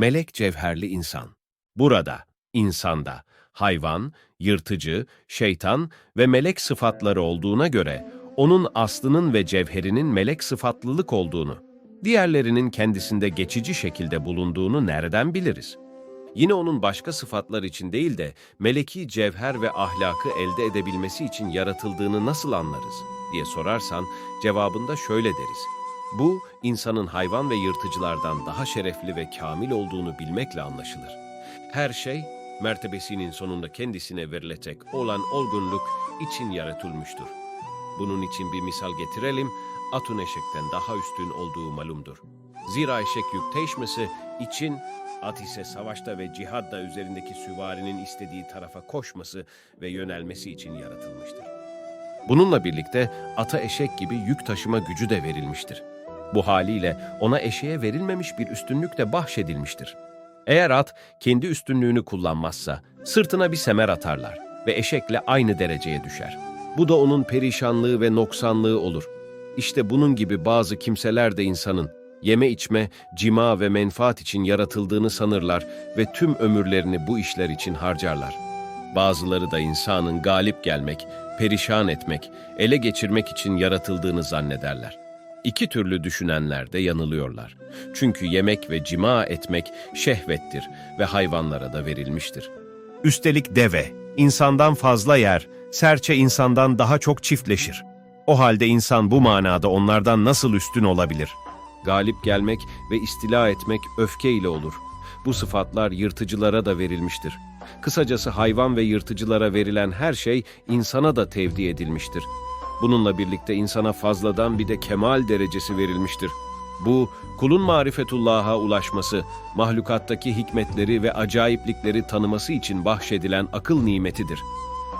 Melek cevherli insan. Burada, insanda, hayvan, yırtıcı, şeytan ve melek sıfatları olduğuna göre, onun aslının ve cevherinin melek sıfatlılık olduğunu, diğerlerinin kendisinde geçici şekilde bulunduğunu nereden biliriz? Yine onun başka sıfatlar için değil de meleki cevher ve ahlakı elde edebilmesi için yaratıldığını nasıl anlarız diye sorarsan cevabında şöyle deriz. Bu, insanın hayvan ve yırtıcılardan daha şerefli ve kamil olduğunu bilmekle anlaşılır. Her şey, mertebesinin sonunda kendisine verilecek olan olgunluk için yaratılmıştır. Bunun için bir misal getirelim, atun eşekten daha üstün olduğu malumdur. Zira eşek yük teşmesi için at ise savaşta ve cihadda üzerindeki süvarinin istediği tarafa koşması ve yönelmesi için yaratılmıştır. Bununla birlikte ata eşek gibi yük taşıma gücü de verilmiştir. Bu haliyle ona eşeğe verilmemiş bir üstünlük de bahşedilmiştir. Eğer at kendi üstünlüğünü kullanmazsa sırtına bir semer atarlar ve eşekle aynı dereceye düşer. Bu da onun perişanlığı ve noksanlığı olur. İşte bunun gibi bazı kimseler de insanın yeme içme, cima ve menfaat için yaratıldığını sanırlar ve tüm ömürlerini bu işler için harcarlar. Bazıları da insanın galip gelmek, perişan etmek, ele geçirmek için yaratıldığını zannederler. İki türlü düşünenler de yanılıyorlar. Çünkü yemek ve cima etmek şehvettir ve hayvanlara da verilmiştir. Üstelik deve, insandan fazla yer, serçe insandan daha çok çiftleşir. O halde insan bu manada onlardan nasıl üstün olabilir? Galip gelmek ve istila etmek öfke ile olur. Bu sıfatlar yırtıcılara da verilmiştir. Kısacası hayvan ve yırtıcılara verilen her şey insana da tevdi edilmiştir. Bununla birlikte insana fazladan bir de kemal derecesi verilmiştir. Bu, kulun marifetullah'a ulaşması, mahlukattaki hikmetleri ve acayiplikleri tanıması için bahşedilen akıl nimetidir.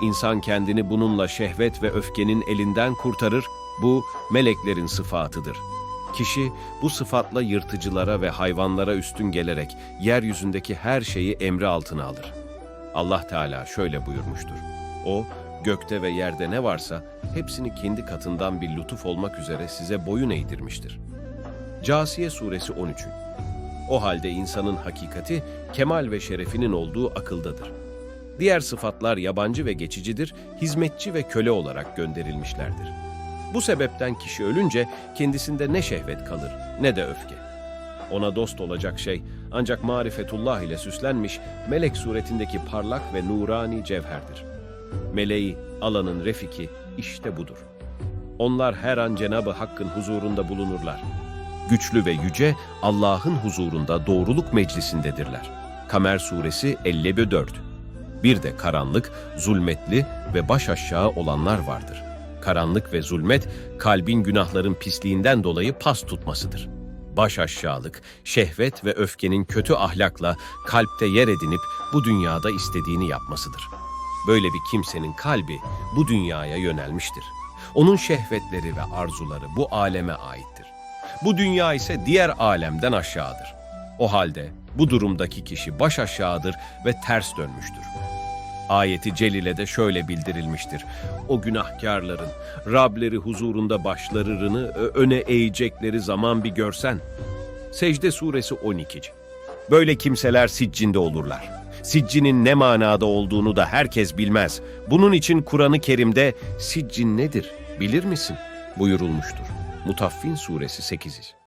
İnsan kendini bununla şehvet ve öfkenin elinden kurtarır, bu meleklerin sıfatıdır. Kişi bu sıfatla yırtıcılara ve hayvanlara üstün gelerek yeryüzündeki her şeyi emri altına alır. Allah Teala şöyle buyurmuştur. O, gökte ve yerde ne varsa hepsini kendi katından bir lütuf olmak üzere size boyun eğdirmiştir. Casiye Suresi 13 O halde insanın hakikati, kemal ve şerefinin olduğu akıldadır. Diğer sıfatlar yabancı ve geçicidir, hizmetçi ve köle olarak gönderilmişlerdir. Bu sebepten kişi ölünce kendisinde ne şehvet kalır ne de öfke. Ona dost olacak şey ancak marifetullah ile süslenmiş melek suretindeki parlak ve nurani cevherdir. Meleği, alanın refiki işte budur. Onlar her an Cenabı Hakk'ın huzurunda bulunurlar. Güçlü ve yüce Allah'ın huzurunda doğruluk meclisindedirler. Kamer suresi 54 Bir de karanlık, zulmetli ve baş aşağı olanlar vardır. Karanlık ve zulmet, kalbin günahların pisliğinden dolayı pas tutmasıdır. Baş aşağılık, şehvet ve öfkenin kötü ahlakla kalpte yer edinip bu dünyada istediğini yapmasıdır. Böyle bir kimsenin kalbi bu dünyaya yönelmiştir. Onun şehvetleri ve arzuları bu aleme aittir. Bu dünya ise diğer alemden aşağıdır. O halde bu durumdaki kişi baş aşağıdır ve ters dönmüştür. Ayeti Celile'de şöyle bildirilmiştir. O günahkarların Rableri huzurunda başlarını öne eğecekleri zaman bir görsen. Secde suresi 12. Böyle kimseler siccinde olurlar. Siccinin ne manada olduğunu da herkes bilmez. Bunun için Kur'an-ı Kerim'de siccin nedir bilir misin buyurulmuştur. Mutaffin suresi 8.